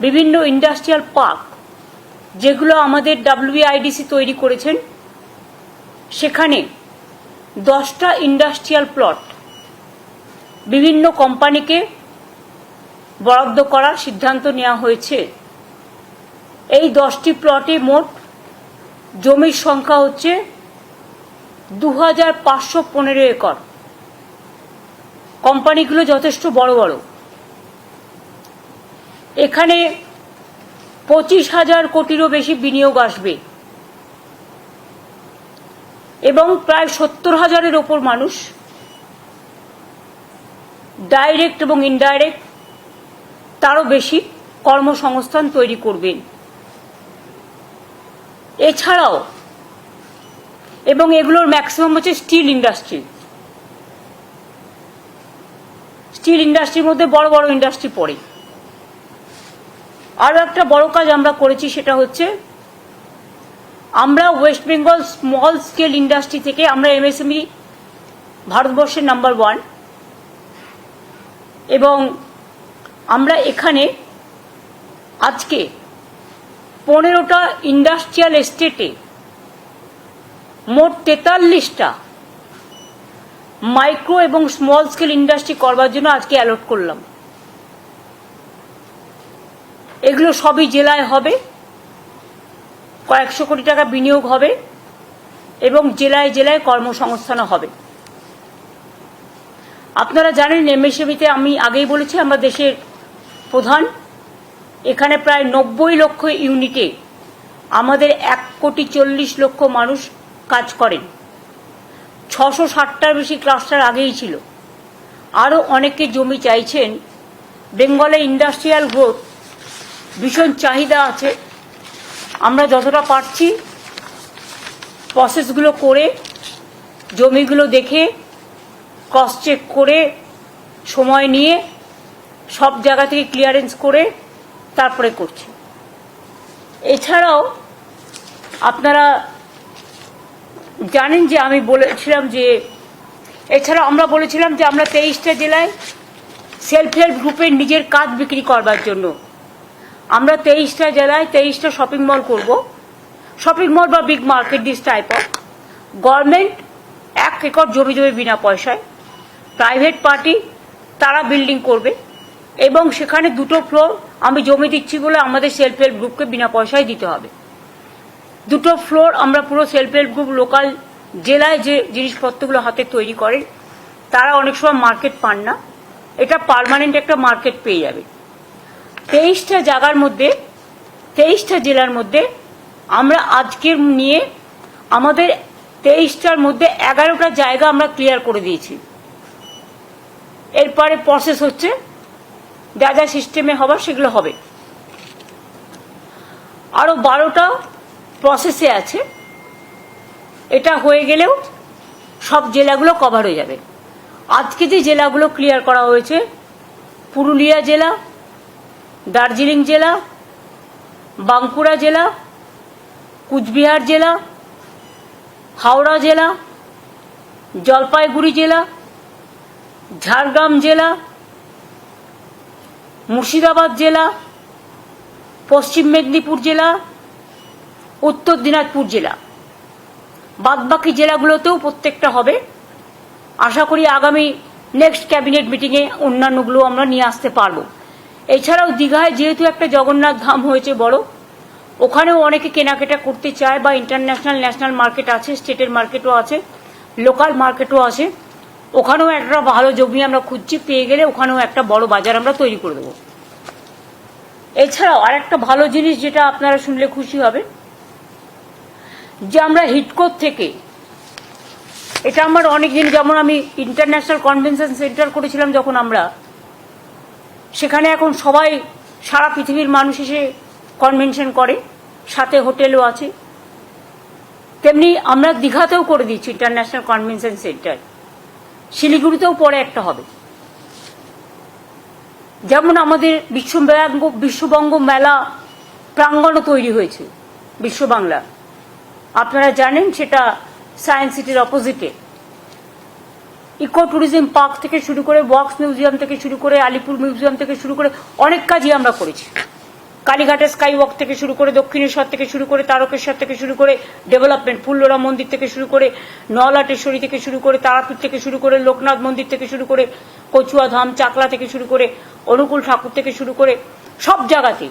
বিভিন্ন industrial park, যেগুলো আমাদের ডাব্লিউআইডিসি তৈরি করেছেন, সেখানে দশটা ইন্ডাস্ট্রিয়াল প্লট বিভিন্ন কোম্পানিকে বরাদ্দ করার সিদ্ধান্ত নেওয়া হয়েছে। এই দশটি প্লটে মোট জমির সংখ্যা হচ্ছে দু হাজার পাঁচশো পনেরো একর। কোম্পানিগুলো যথেষ্ট বড় বড়। এখানে পঁচিশ হাজার কোটিরও বেশি বিনিয়োগ আসবে। এবং প্রায় সত্তর হাজারের ওপর মানুষ ডাইরেক্ট এবং ইনডাইরেক্ট তারও বেশি কর্মসংস্থান তৈরি করবেন। এছাড়াও, এবং এগুলোর ম্যাক্সিমাম হচ্ছে স্টিল ইন্ডাস্ট্রি। স্টিল ইন্ডাস্ট্রির মধ্যে বড় বড় ইন্ডাস্ট্রি পড়ে। আরও একটা বড় কাজ আমরা করেছি সেটা হচ্ছে আমরা West Bengal small scale industry থেকে আমরা এমএসএমই ভারতবর্ষের নাম্বার ওয়ান এবং আমরা এখানে আজকে পনেরোটা ইন্ডাস্ট্রিয়াল এস্টেটে মোট তেতাল্লিশটা মাইক্রো এবং স্মল স্কেল ইন্ডাস্ট্রি করবার জন্য আজকে অ্যালট করলাম। এগুলো সবই জেলায় হবে। কয়েকশো কোটি টাকা বিনিয়োগ হবে এবং জেলায় জেলায় কর্মসংস্থানও হবে। আপনারা জানেন এমএসএমিতে আমি আগেই বলেছি, আমরা দেশের প্রধান। এখানে প্রায় নব্বই লক্ষ ইউনিটে আমাদের এক কোটি চল্লিশ লক্ষ মানুষ কাজ করেন। ছশো ষাটটার বেশি ক্লাস্টার আগেই ছিল। আরও অনেকে জমি চাইছেন। বেঙ্গলে ইন্ডাস্ট্রিয়াল গ্রোথ ভীষণ চাহিদা আছে। আমরা যতটা পারছি প্রসেসগুলো করে, জমিগুলো দেখে ক্রস চেক করে, সময় নিয়ে, সব জায়গা থেকে ক্লিয়ারেন্স করে তারপরে করছি। এছাড়াও আপনারা জানেন যে আমি বলেছিলাম যে এছাড়া আমরা বলেছিলাম যে আমরা তেইশটা জেলায় সেলফ হেল্প গ্রুপের নিজের কাজ বিক্রি করবার জন্য আমরা তেইশটা জেলায় তেইশটা শপিং মল করব। শপিং মল বা big market this type of government এক একর জমি জমি বিনা পয়সায়। প্রাইভেট পার্টি তারা বিল্ডিং করবে। এবং সেখানে দুটো ফ্লোর আমি জমি দিচ্ছি বলে আমাদের সেলফ হেল্প গ্রুপকে বিনা পয়সায় দিতে হবে। দুটো ফ্লোর আমরা পুরো সেলফ হেল্প গ্রুপ লোকাল জেলায় যে জিনিসপত্রগুলো হাতে তৈরি করেন তারা অনেক সময় মার্কেট পান না। এটা পার্মানেন্ট একটা মার্কেট পেয়ে যাবে। তেইশটা জায়গার মধ্যে, তেইশটা জেলার মধ্যে আমরা আজকের নিয়ে আমাদের তেইশটার মধ্যে এগারোটা জায়গা আমরা ক্লিয়ার করে দিয়েছি। এরপরে প্রসেস হচ্ছে, যা যা সিস্টেমে হবার সেগুলো হবে। আরও বারোটা প্রসেসে আছে। এটা হয়ে গেলেও সব জেলাগুলো কভার হয়ে যাবে। আজকে যে জেলাগুলো ক্লিয়ার করা হয়েছে, পুরুলিয়া জেলা দার্জিলিং জেলা, বাঁকুড়া জেলা, কুচবিহার জেলা, হাওড়া জেলা, জলপাইগুড়ি জেলা, ঝাড়গ্রাম জেলা, মুর্শিদাবাদ জেলা, পশ্চিম মেদিনীপুর জেলা, উত্তর দিনাজপুর জেলা। বাদবাকি জেলাগুলোতেও প্রত্যেকটা হবে। আশা করি আগামী নেক্সট ক্যাবিনেট মিটিংয়ে অন্যান্যগুলো আমরা নিয়ে আসতে পারব। এছাড়াও দীঘায় যেহেতু একটা জগন্নাথ ধাম হয়েছে বড়, ওখানেও অনেকে কেনাকাটা করতে চায় বা ইন্টারন্যাশনাল ন্যাশনাল মার্কেট আছে স্টেটের মার্কেটও আছে লোকাল মার্কেটও আছে, ওখানেও একটা ভালো জমি আমরা খুঁজছি, পেয়ে গেলে ওখানেও একটা বড় বাজার আমরা তৈরি করে দেবো। এছাড়াও আর একটা ভালো জিনিস যেটা আপনারা শুনলে খুশি হবে, যে আমরা হিটকোর থেকে, এটা আমার অনেক দিন যেমন আমি ইন্টারন্যাশনাল কনভেনশন সেন্টার করেছিলাম যখন আমরা সেখানে এখন সবাই সারা পৃথিবীর মানুষ এসে কনভেনশন করে, সাথে হোটেলও আছে। তেমনি আমরা দীঘাতেও করে দিচ্ছি ইন্টারন্যাশনাল কনভেনশন সেন্টার শিলিগুড়িতেও পরে একটা হবে। যেমন আমাদের বিশ্বব্যাঙ্গ, বিশ্ববঙ্গ মেলা প্রাঙ্গণও তৈরি হয়েছে বিশ্ব বাংলা আপনারা জানেন সেটা সায়েন্স সিটির অপোজিটে ইকো ট্যুরিজম পার্ক থেকে শুরু করে বক্স মিউজিয়াম থেকে শুরু করে আলিপুর মিউজিয়াম থেকে শুরু করে অনেক কাজই আমরা করেছি কালীঘাটের স্কাই ওয়াক থেকে শুরু করে দক্ষিণেশ্বর থেকে শুরু করে তারকেশ্বর থেকে শুরু করে ডেভেলপমেন্ট ফুল্লরা মন্দির থেকে শুরু করে নলাটেশ্বরী থেকে শুরু করে তারাপীঠ থেকে শুরু করে লোকনাথ মন্দির থেকে শুরু করে কচুয়া ধাম চাকলা থেকে শুরু করে অনুকূল ঠাকুর থেকে শুরু করে সব জায়গাতে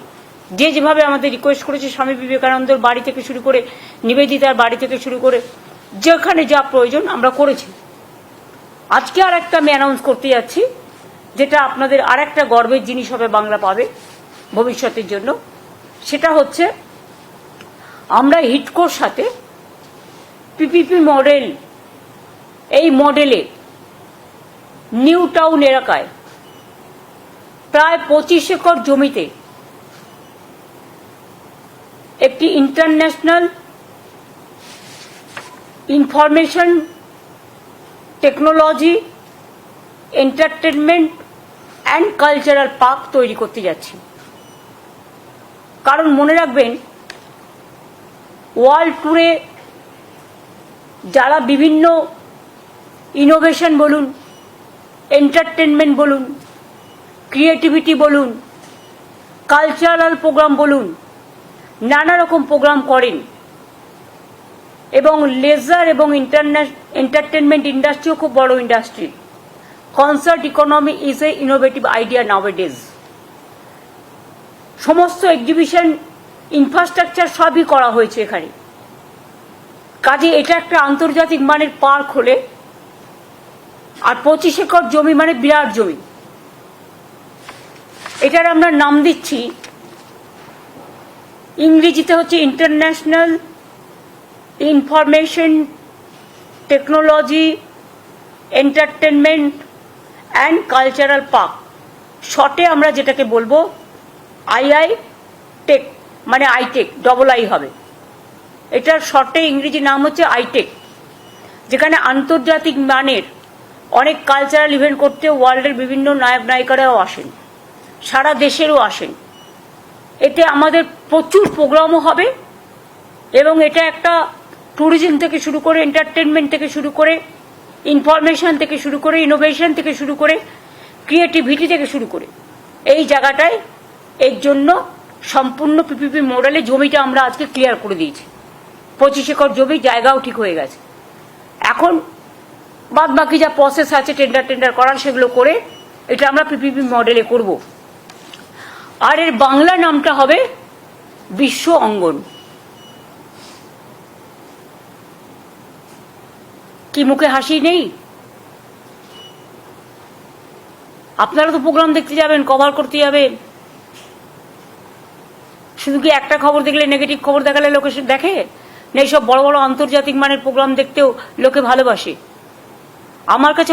যে যেভাবে আমাদের রিকোয়েস্ট করেছে স্বামী বিবেকানন্দর বাড়ি থেকে শুরু করে নিবেদিতার বাড়ি থেকে শুরু করে যেখানে যা প্রয়োজন আমরা করেছি আজকে আর একটা আমি অ্যানাউন্স করতে যাচ্ছি, যেটা আপনাদের আর একটা গর্বের জিনিস হবে বাংলা পাবে ভবিষ্যতের জন্য। সেটা হচ্ছে, আমরা হিটকোর সাথে পিপিপি মডেল এই মডেলে নিউ টাউন এলাকায় প্রায় পঁচিশ একর জমিতে একটি international information technology entertainment and cultural park তৈরি করতে যাচ্ছি। কারণ মনে রাখবেন ওয়ার্ল্ড ট্যুরে যারা বিভিন্ন ইনোভেশন বলুন এন্টারটেনমেন্ট বলুন ক্রিয়েটিভিটি বলুন কালচারাল প্রোগ্রাম বলুন, নানা রকম প্রোগ্রাম করেন এবং লেজার এবং এন্টারটেনমেন্ট ইন্ডাস্ট্রিও খুব বড় industry concert economy is a innovative idea nowadays সমস্ত এক্সিবিশন ইনফ্রাস্ট্রাকচার সবই করা হয়েছে এখানে। কাজে এটা একটা আন্তর্জাতিক মানের পার্ক হলে, আর পঁচিশ একর জমি মানে বিরাট জমি। এটার আমরা নাম দিচ্ছি, ইংরেজিতে হচ্ছে international information technology entertainment and cultural park শর্টে আমরা যেটাকে বলব আইআই টেক মানে আইটেক ডবল আই হবে। এটার শর্টে ইংরেজি নাম হচ্ছে আইটেক যেখানে আন্তর্জাতিক মানের অনেক কালচারাল ইভেন্ট করতে ওয়ার্ল্ডের বিভিন্ন নায়ক নায়িকারাও আসেন, সারা দেশেরও আসেন। এতে আমাদের প্রচুর প্রোগ্রামও হবে এবং এটা একটা ট্যুরিজম থেকে শুরু করে এন্টারটেনমেন্ট থেকে শুরু করে ইনফরমেশন থেকে শুরু করে ইনোভেশন থেকে শুরু করে ক্রিয়েটিভিটি থেকে শুরু করে। এই জায়গাটায় এর জন্য সম্পূর্ণ পিপিপি মডেলে জমিটা আমরা আজকে ক্লিয়ার করে দিয়েছি। পঁচিশ একর জমি, জায়গাও ঠিক হয়ে গেছে। এখন বাদ বাকি যা প্রসেস আছে টেন্ডার টেন্ডার করার সেগুলো করে এটা আমরা পিপিপি মডেলে করব। আর এর বাংলা নামটা হবে বিশ্ব অঙ্গন। কি মুখে হাসি নেই? আপনারা তো প্রোগ্রাম দেখতে যাবেন কভার করতে যাবেন। শুধু কি একটা খবর দেখলে নেগেটিভ খবর দেখালে লোকে দেখে? না, এইসব বড় বড় আন্তর্জাতিক মানের প্রোগ্রাম দেখতেও লোকে ভালোবাসে। আমার কাছে